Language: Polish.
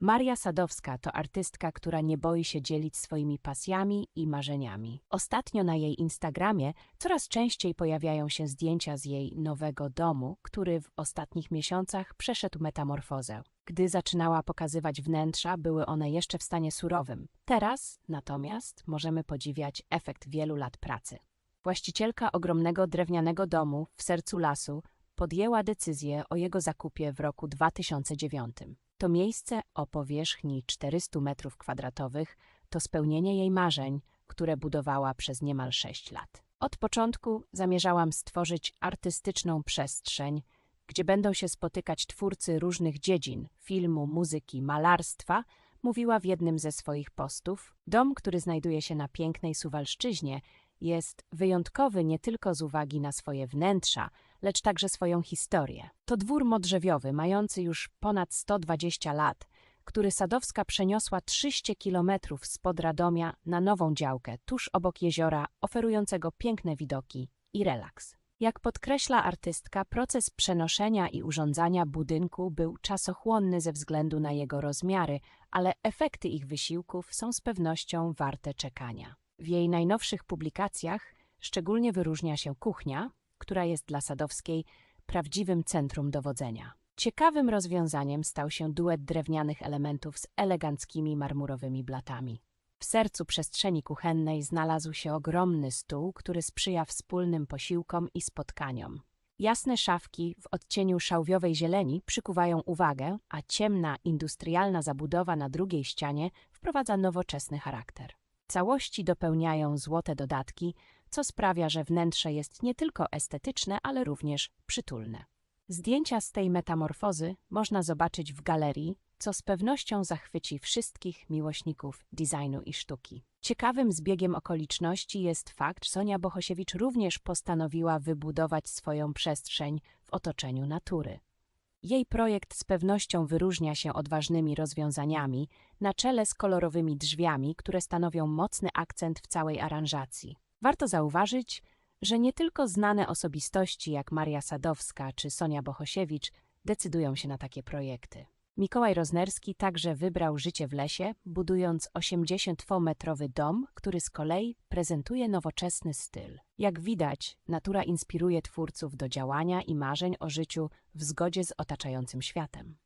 Maria Sadowska to artystka, która nie boi się dzielić swoimi pasjami i marzeniami. Ostatnio na jej Instagramie coraz częściej pojawiają się zdjęcia z jej nowego domu, który w ostatnich miesiącach przeszedł metamorfozę. Gdy zaczynała pokazywać wnętrza, były one jeszcze w stanie surowym. Teraz, natomiast, możemy podziwiać efekt wielu lat pracy. Właścicielka ogromnego drewnianego domu w sercu lasu podjęła decyzję o jego zakupie w roku 2009. To miejsce o powierzchni 400 m2 to spełnienie jej marzeń, które budowała przez niemal 6 lat. Od początku zamierzałam stworzyć artystyczną przestrzeń, gdzie będą się spotykać twórcy różnych dziedzin filmu, muzyki, malarstwa, mówiła w jednym ze swoich postów. Dom, który znajduje się na pięknej Suwalszczyźnie, jest wyjątkowy nie tylko z uwagi na swoje wnętrza, lecz także swoją historię. To dwór modrzewiowy, mający już ponad 120 lat, który Sadowska przeniosła 300 kilometrów spod Radomia na nową działkę tuż obok jeziora, oferującego piękne widoki i relaks. Jak podkreśla artystka, proces przenoszenia i urządzania budynku był czasochłonny ze względu na jego rozmiary, ale efekty ich wysiłków są z pewnością warte czekania. W jej najnowszych publikacjach szczególnie wyróżnia się kuchnia, która jest dla Sadowskiej prawdziwym centrum dowodzenia. Ciekawym rozwiązaniem stał się duet drewnianych elementów z eleganckimi marmurowymi blatami. W sercu przestrzeni kuchennej znalazł się ogromny stół, który sprzyja wspólnym posiłkom i spotkaniom. Jasne szafki w odcieniu szałwiowej zieleni przykuwają uwagę, a ciemna, industrialna zabudowa na drugiej ścianie wprowadza nowoczesny charakter. Całości dopełniają złote dodatki, co sprawia, że wnętrze jest nie tylko estetyczne, ale również przytulne. Zdjęcia z tej metamorfozy można zobaczyć w galerii, co z pewnością zachwyci wszystkich miłośników designu i sztuki. Ciekawym zbiegiem okoliczności jest fakt, że Sonia Bohosiewicz również postanowiła wybudować swoją przestrzeń w otoczeniu natury. Jej projekt z pewnością wyróżnia się odważnymi rozwiązaniami, na czele z kolorowymi drzwiami, które stanowią mocny akcent w całej aranżacji. Warto zauważyć, że nie tylko znane osobistości jak Maria Sadowska czy Sonia Bohosiewicz decydują się na takie projekty. Mikołaj Roznerski także wybrał życie w lesie, budując 80-metrowy dom, który z kolei prezentuje nowoczesny styl. Jak widać, natura inspiruje twórców do działania i marzeń o życiu w zgodzie z otaczającym światem.